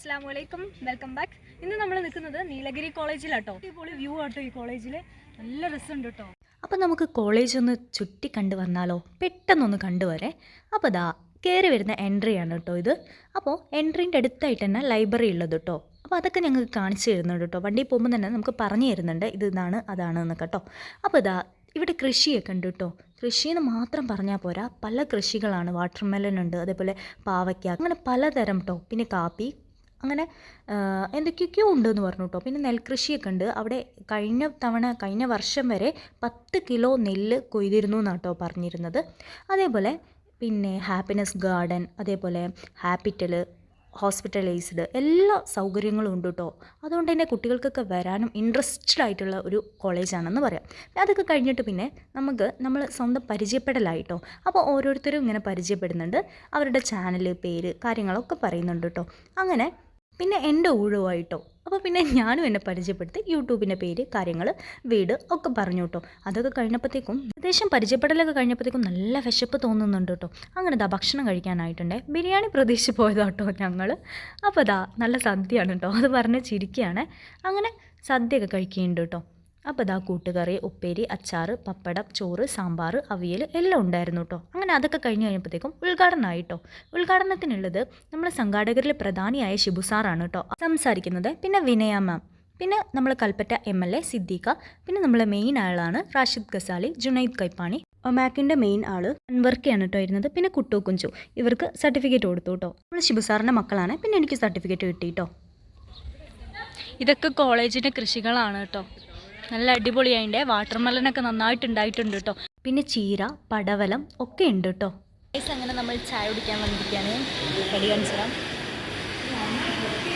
അസ്സാം വലൈക്കും welcome back. ഇന്ന് നമ്മൾ നിൽക്കുന്നത് നീലഗിരി കോളേജിലാട്ടോ അടിപൊളി വ്യൂ ആട്ടോ ഈ കോളേജിൽ നല്ല രസമുണ്ട് കേട്ടോ അപ്പോൾ നമുക്ക് കോളേജ് ഒന്ന് ചുറ്റി കണ്ടു വന്നാലോ? പെട്ടെന്നൊന്ന് കണ്ടുവരെ അപ്പോൾ ദാ കയറി വരുന്ന എൻട്രി ആണ് കേട്ടോ ഇത്. അപ്പോൾ എൻട്രീന്റെ അടുത്തായിട്ട് തന്നെ ലൈബ്രറി ഉള്ളത് കേട്ടോ അപ്പോൾ അതൊക്കെ ഞങ്ങൾക്ക് കാണിച്ചു തരുന്നുണ്ട് കേട്ടോ വണ്ടി പോകുമ്പോൾ തന്നെ നമുക്ക് പറഞ്ഞു തരുന്നുണ്ട് ഇത് ഇതാണ് അതാണ് എന്നൊക്കെ കേട്ടോ അപ്പോൾ ഇതാ ഇവിടെ കൃഷിയൊക്കെ ഉണ്ട് കേട്ടോ കൃഷിയെന്ന് മാത്രം പറഞ്ഞാൽ പോരാ പല കൃഷികളാണ്. വാട്ടർമെലൻ ഉണ്ട് അതേപോലെ പാവയ്ക്ക അങ്ങനെ പലതരം കേട്ടോ പിന്നെ കാപ്പി അങ്ങനെ എന്തൊക്കെയൊക്കെയോ ഉണ്ടെന്ന് പറഞ്ഞു കേട്ടോ. പിന്നെ നെൽകൃഷിയൊക്കെ ഉണ്ട്. അവിടെ കഴിഞ്ഞ തവണ കഴിഞ്ഞ വർഷം വരെ പത്ത് കിലോ നെല്ല് കൊയ്തിരുന്നു എന്നാണ് കേട്ടോ പറഞ്ഞിരുന്നത്. അതേപോലെ പിന്നെ ഹാപ്പിനെസ് ഗാർഡൻ അതേപോലെ ഹാപ്പിറ്റൽ ഹോസ്പിറ്റലൈസ്ഡ് എല്ലാ സൗകര്യങ്ങളും ഉണ്ട് കേട്ടോ. അതുകൊണ്ട് തന്നെ കുട്ടികൾക്കൊക്കെ വരാനും ഇൻട്രസ്റ്റഡ് ആയിട്ടുള്ള ഒരു കോളേജാണെന്ന് പറയാം. അതൊക്കെ കഴിഞ്ഞിട്ട് പിന്നെ നമുക്ക് നമ്മൾ സ്വന്തം പരിചയപ്പെടലായിട്ടോ അപ്പോൾ ഓരോരുത്തരും ഇങ്ങനെ പരിചയപ്പെടുന്നുണ്ട്. അവരുടെ ചാനൽ പേര് കാര്യങ്ങളൊക്കെ പറയുന്നുണ്ട് കേട്ടോ. അങ്ങനെ പിന്നെ എന്റെ ഊഴമായിട്ടോ അപ്പോൾ പിന്നെ ഞാനും എന്നെ പരിചയപ്പെടുത്തി യൂട്യൂബിന്റെ പേര് കാര്യങ്ങൾ വീട് ഒക്കെ പറഞ്ഞു കേട്ടോ. അതൊക്കെ കഴിഞ്ഞപ്പോഴത്തേക്കും ഏകദേശം പരിചയപ്പെടലൊക്കെ കഴിഞ്ഞപ്പോഴത്തേക്കും നല്ല വിശപ്പ് തോന്നുന്നുണ്ട് കേട്ടോ. അങ്ങനെ ദാ ഭക്ഷണം കഴിക്കാനായിട്ടുണ്ടേ. ബിരിയാണി പ്രതീക്ഷിച്ച് പോയതാട്ടോ ഞങ്ങൾ അപ്പോൾ ദാ നല്ല സദ്യയാണ് കേട്ടോ. അത് പറഞ്ഞ് ചിരിക്കുകയാണ്. അങ്ങനെ സദ്യയൊക്കെ കഴിക്കുന്നുണ്ട് കേട്ടോ. അപ്പോൾ ഇതാ കൂട്ടുകറി ഉപ്പേരി അച്ചാർ പപ്പടം ചോറ് സാമ്പാർ അവിയൽ എല്ലാം ഉണ്ടായിരുന്നു കേട്ടോ അങ്ങനെ അതൊക്കെ കഴിഞ്ഞ് കഴിഞ്ഞപ്പോഴത്തേക്കും ഉദ്ഘാടനമായി കേട്ടോ ഉദ്ഘാടനത്തിനുള്ളത് നമ്മുടെ സംഘാടകരിൽ പ്രധാനിയായ ഷിബു സാറാണ് കേട്ടോ സംസാരിക്കുന്നത് പിന്നെ വിനയ മാം പിന്നെ നമ്മൾ Kalpetta M L A Siddique. പിന്നെ നമ്മളെ മെയിൻ ആളാണ് റാഷിദ് ഗസാലി ജുനൈദ് കൈപ്പാണി. ഒമാക്കിന്റെ മെയിൻ ആൾ അൻവർക്കയാണ് കേട്ടോ ഇരുന്നത്. പിന്നെ കുട്ടു കുഞ്ചു. ഇവർക്ക് സർട്ടിഫിക്കറ്റ് കൊടുത്തു കേട്ടോ നമ്മൾ ഷിബു സാറിന്റെ മക്കളാണ്. പിന്നെ എനിക്ക് സർട്ടിഫിക്കറ്റ് കിട്ടി കേട്ടോ ഇതൊക്കെ കോളേജിന്റെ കൃഷികളാണ് കേട്ടോ നല്ല അടിപൊളിയായിന്റെ വാട്ടർ മെലനൊക്കെ നന്നായിട്ട് ഉണ്ടായിട്ടുണ്ട് കേട്ടോ പിന്നെ ചീര പടവലം ഒക്കെ ഉണ്ട് കേട്ടോ അങ്ങനെ നമ്മൾ ചായ കുടിക്കാൻ വന്നിരിക്കുകയാണ് കടി കാണിച്ചിടാം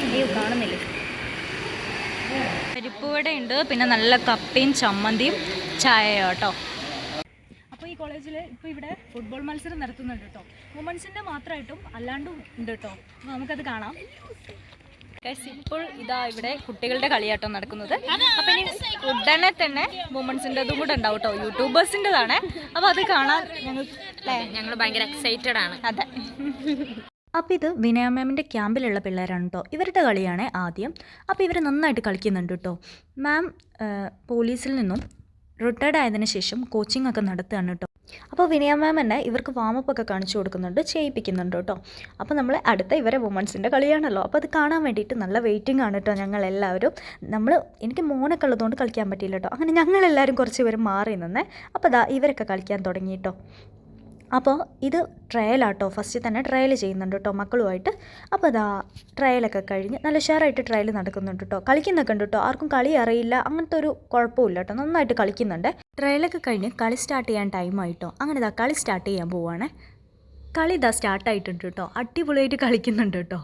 അയ്യോ കാണുന്നില്ലേ? പരിപ്പുവട ഉണ്ട് പിന്നെ നല്ല കപ്പയും ചമ്മന്തിയും ചായയോ കേട്ടോ അപ്പോൾ ഈ കോളേജിൽ ഇപ്പോൾ ഇവിടെ ഫുട്ബോൾ മത്സരം നടത്തുന്നുണ്ട് കേട്ടോ വുമൻസിന്റെ മാത്രമായിട്ടും അല്ലാണ്ടും ഉണ്ട് കേട്ടോ നമുക്കത് കാണാം. ഇപ്പോൾ ഇതാ ഇവിടെ കുട്ടികളുടെ കളിയാട്ടം നടക്കുന്നത്. അപ്പം ഇനി ഉടനെ തന്നെ വുമൻസിന്റെതും കൂടെ ഉണ്ടാവും കേട്ടോ യൂട്യൂബേഴ്സിന്റെതാണ് അപ്പോൾ അത് കാണാൻ ഞങ്ങൾ ഞങ്ങൾ ഭയങ്കര എക്സൈറ്റഡ് ആണ്. അതെ. അപ്പോൾ ഇത് വിനയ മാമിന്റെ ക്യാമ്പിലുള്ള പിള്ളേരാണ് കേട്ടോ ഇവരുടെ കളിയാണ് ആദ്യം. അപ്പോൾ ഇവർ നന്നായിട്ട് കളിക്കുന്നുണ്ട് കേട്ടോ മാം പോലീസിൽ നിന്നും റിട്ടയർഡ് ആയതിനു ശേഷം കോച്ചിങ് ഒക്കെ നടത്തുകയാണ് കേട്ടോ അപ്പോൾ വിനയ മാം തന്നെ ഇവർക്ക് വാമപ്പ് ഒക്കെ കാണിച്ചു കൊടുക്കുന്നുണ്ട് ചെയ്യിപ്പിക്കുന്നുണ്ട് കേട്ടോ. അപ്പോൾ നമ്മൾ അടുത്ത ഇവരെ വുമൻസിന്റെ കളിയാണല്ലോ. അപ്പോൾ അത് കാണാൻ വേണ്ടിയിട്ട് നല്ല വെയിറ്റിംഗ് ആണ് കേട്ടോ ഞങ്ങൾ എല്ലാവരും നമ്മൾ എനിക്ക് മോനൊക്കെ ഉള്ളതുകൊണ്ട് കളിക്കാൻ പറ്റിയില്ല കേട്ടോ. അങ്ങനെ ഞങ്ങളെല്ലാവരും കുറച്ച് പേര് മാറി നിന്നേ. അപ്പോൾ ദാ ഇവരൊക്കെ കളിക്കാൻ തുടങ്ങി കേട്ടോ. അപ്പോൾ ഇത് ട്രയലാട്ടോ ഫസ്റ്റ് തന്നെ ട്രയൽ ചെയ്യുന്നുണ്ട് കേട്ടോ മക്കളുമായിട്ട്. അപ്പോൾ അതാ ട്രയലൊക്കെ കഴിഞ്ഞ് നല്ല ഉഷാറായിട്ട് ട്രയൽ നടക്കുന്നുണ്ട് കേട്ടോ കളിക്കുന്നൊക്കെ ഉണ്ട് കേട്ടോ ആർക്കും കളി അറിയില്ല. അങ്ങനത്തെ ഒരു കുഴപ്പമില്ല കേട്ടോ നന്നായിട്ട് കളിക്കുന്നുണ്ട്. ട്രയലൊക്കെ കഴിഞ്ഞ് കളി സ്റ്റാർട്ട് ചെയ്യാൻ ടൈമായിട്ടോ അങ്ങനെ ഇതാ കളി സ്റ്റാർട്ട് ചെയ്യാൻ പോവുകയാണ് കളി ഇതാ സ്റ്റാർട്ടായിട്ടുണ്ട് കേട്ടോ അടിപൊളിയായിട്ട് കളിക്കുന്നുണ്ട് കേട്ടോ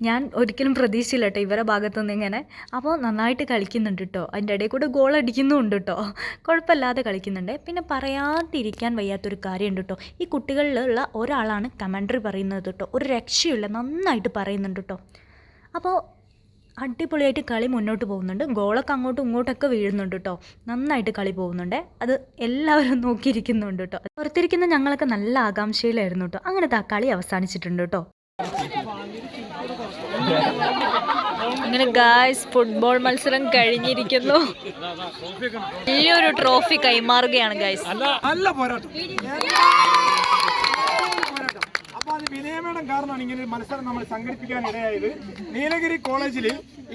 ഞാൻ ഒരിക്കലും പ്രതീക്ഷിച്ചില്ല കേട്ടോ ഇവരുടെ ഭാഗത്തുനിന്ന് ഇങ്ങനെ. അപ്പോൾ നന്നായിട്ട് കളിക്കുന്നുണ്ട് കേട്ടോ അതിന്റെ ഇടയിൽ കൂടെ ഗോൾ അടിക്കുന്നുമുണ്ട് കേട്ടോ കുഴപ്പമില്ലാതെ കളിക്കുന്നുണ്ട്. പിന്നെ പറയാതിരിക്കാൻ വയ്യാത്തൊരു കാര്യമുണ്ട് കേട്ടോ ഈ കുട്ടികളിലുള്ള ഒരാളാണ് കമൻട്രി പറയുന്നത് കേട്ടോ ഒരു രക്ഷയില്ല നന്നായിട്ട് പറയുന്നുണ്ട് കേട്ടോ അപ്പോൾ അടിപൊളിയായിട്ട് കളി മുന്നോട്ട് പോകുന്നുണ്ട്. ഗോളൊക്കെ അങ്ങോട്ടും ഇങ്ങോട്ടൊക്കെ വീഴുന്നുണ്ട് കേട്ടോ നന്നായിട്ട് കളി പോകുന്നുണ്ട്. അത് എല്ലാവരും നോക്കിയിരിക്കുന്നുണ്ട് കേട്ടോ പുറത്തിരിക്കുന്ന ഞങ്ങളൊക്കെ നല്ല ആകാംക്ഷയിലായിരുന്നു കേട്ടോ അങ്ങനത്തെ ആ കളി അവസാനിച്ചിട്ടുണ്ട് കേട്ടോ അങ്ങനെ ഗായ്സ് ഫുട്ബോൾ മത്സരം കഴിഞ്ഞിരിക്കുന്നു. വലിയൊരു ട്രോഫി കൈമാറുകയാണ് ഗായ്സ് നല്ല പോരാട്ടം. അപ്പോൾ അത് വിനയമേടം കാരണമാണ് ഇങ്ങനെ ഒരു മത്സരം നമ്മൾ സംഘടിപ്പിക്കാൻ ഇടയായത് നീലഗിരി കോളേജിൽ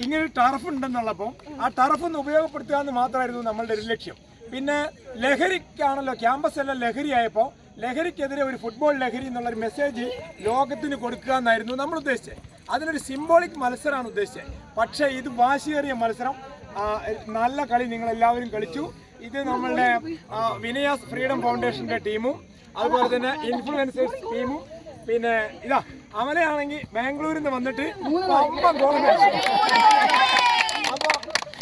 ഇങ്ങനെ ടർഫ് ഉണ്ടെന്നുള്ളപ്പോൾ ആ ടർഫ് ഒന്ന് ഉപയോഗപ്പെടുത്തുക എന്ന് മാത്രമായിരുന്നു നമ്മളുടെ ഒരു ലക്ഷ്യം. പിന്നെ ലഹരിക്കാണല്ലോ ക്യാമ്പസ് എല്ലാം ലഹരിയായപ്പോൾ ലഹരിക്കെതിരെ ഒരു ഫുട്ബോൾ ലഹരി എന്നുള്ള ഒരു മെസ്സേജ് ലോകത്തിന് കൊടുക്കുക എന്നായിരുന്നു നമ്മൾ ഉദ്ദേശിച്ചത്. അതിനൊരു സിംബോളിക് മത്സരമാണ് ഉദ്ദേശിച്ചത്. പക്ഷേ ഇത് വാശിയേറിയ മത്സരം. നല്ല കളി നിങ്ങൾ എല്ലാവരും കളിച്ചു. ഇത് നമ്മളുടെ വിനയാസ് ഫ്രീഡം ഫൗണ്ടേഷന്റെ ടീമും അതുപോലെ തന്നെ ഇൻഫ്ലുവൻസേഴ്സ് ടീമും. പിന്നെ ഇതാ അവനെയാണെങ്കിൽ ബാംഗ്ലൂരിൽ നിന്ന് വന്നിട്ട് ഗോൾ അപ്പൊ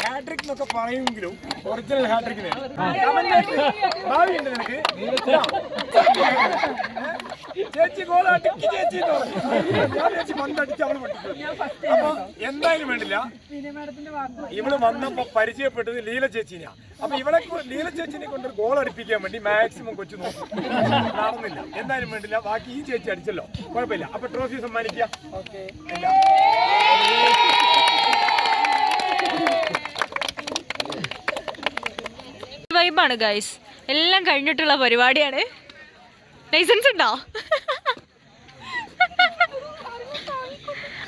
ഹാട്രിക് എന്നൊക്കെ പറയുമെങ്കിലും ഒറിജിനൽ ഹാട്രിക് ഭാവി ഉണ്ട് നിനക്ക്. ചേച്ചി ഗോൾ അടിക്ക് ചേച്ചി. ഞാൻ ചേച്ചി മണ്ടടിച്ച് അവൾ പൊട്ടിച്ചു. അപ്പൊ എന്തായാലും വേണ്ടില്ല. ഇവൾ വന്നപ്പോ പരിചയപ്പെട്ടത് ലീല ചേച്ചിനെയാ. അപ്പൊ ഇവളെ ലീല ചേച്ചിനെ കൊണ്ട് ഗോൾ അടിപ്പിക്കാൻ വേണ്ടി മാക്സിമം കൊച്ചു നോക്കും. നടന്നില്ല. എന്തായാലും വേണ്ടില്ല. ബാക്കി ഈ ചേച്ചി അടിച്ചല്ലോ. കുഴപ്പമില്ല. അപ്പൊ ട്രോഫി സമ്മാനിക്കുക നോമ്പാണ് ഗൈസ് എല്ലാം കഴിഞ്ഞിട്ടുള്ള പരിപാടിയാണ്. ലൈസൻസ് ഉണ്ടോ?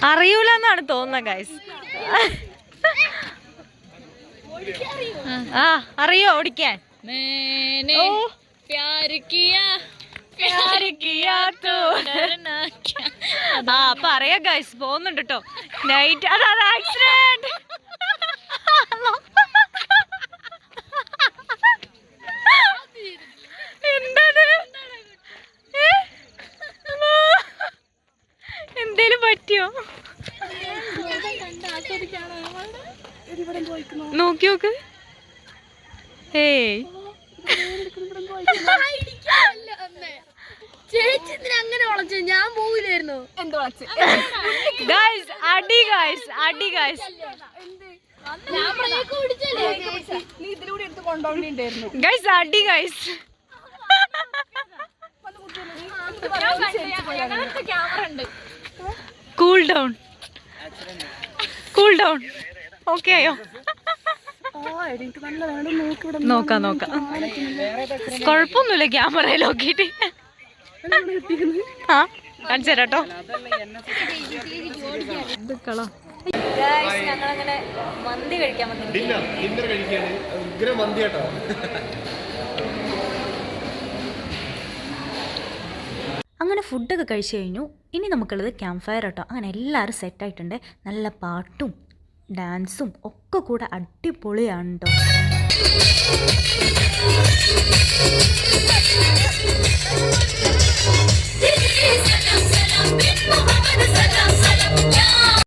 അറിയൂല എന്നാണ് തോന്നുന്നത് ഗൈസ് ആ അറിയോ? ഓടിക്കാൻ. ഓ. പ്യാർ കിയാ ആ പറയാ ഗൈസ് പോകുന്നുണ്ട് കേട്ടോ നൈറ്റ് അതാ ആക്സിഡന്റ് പറ്റിയോ? നോക്കി നോക്ക്. ഏയ്. ചേച്ചി അങ്ങനെ വളച്ചു? ഞാൻ പോവില്ലായിരുന്നു? എന്തോ ഗൈസ് അടി ഗൈസ് അടി ഗൈസ് ഗൈസ് അടി ഗൈസ് ക്യാമറ ഉണ്ട്. Cool down cool down okay ആയോ നോക്കാ നോക്കാം. കുഴപ്പമൊന്നുമില്ല ക്യാമറയിൽ നോക്കിയിട്ട്. ആ കാണിച്ചു തരാട്ടോ. ഞങ്ങളങ്ങനെ മന്തി കഴിക്കാൻ വന്നിരിക്കും അങ്ങനെ ഫുഡൊക്കെ കഴിച്ചു കഴിഞ്ഞു ഇനി നമുക്കുള്ളത് ക്യാമ്പ് ഫയർ കേട്ടോ അങ്ങനെ എല്ലാവരും സെറ്റായിട്ടുണ്ട് നല്ല പാട്ടും ഡാൻസും ഒക്കെ കൂടെ അടിപൊളിയാണ് കേട്ടോ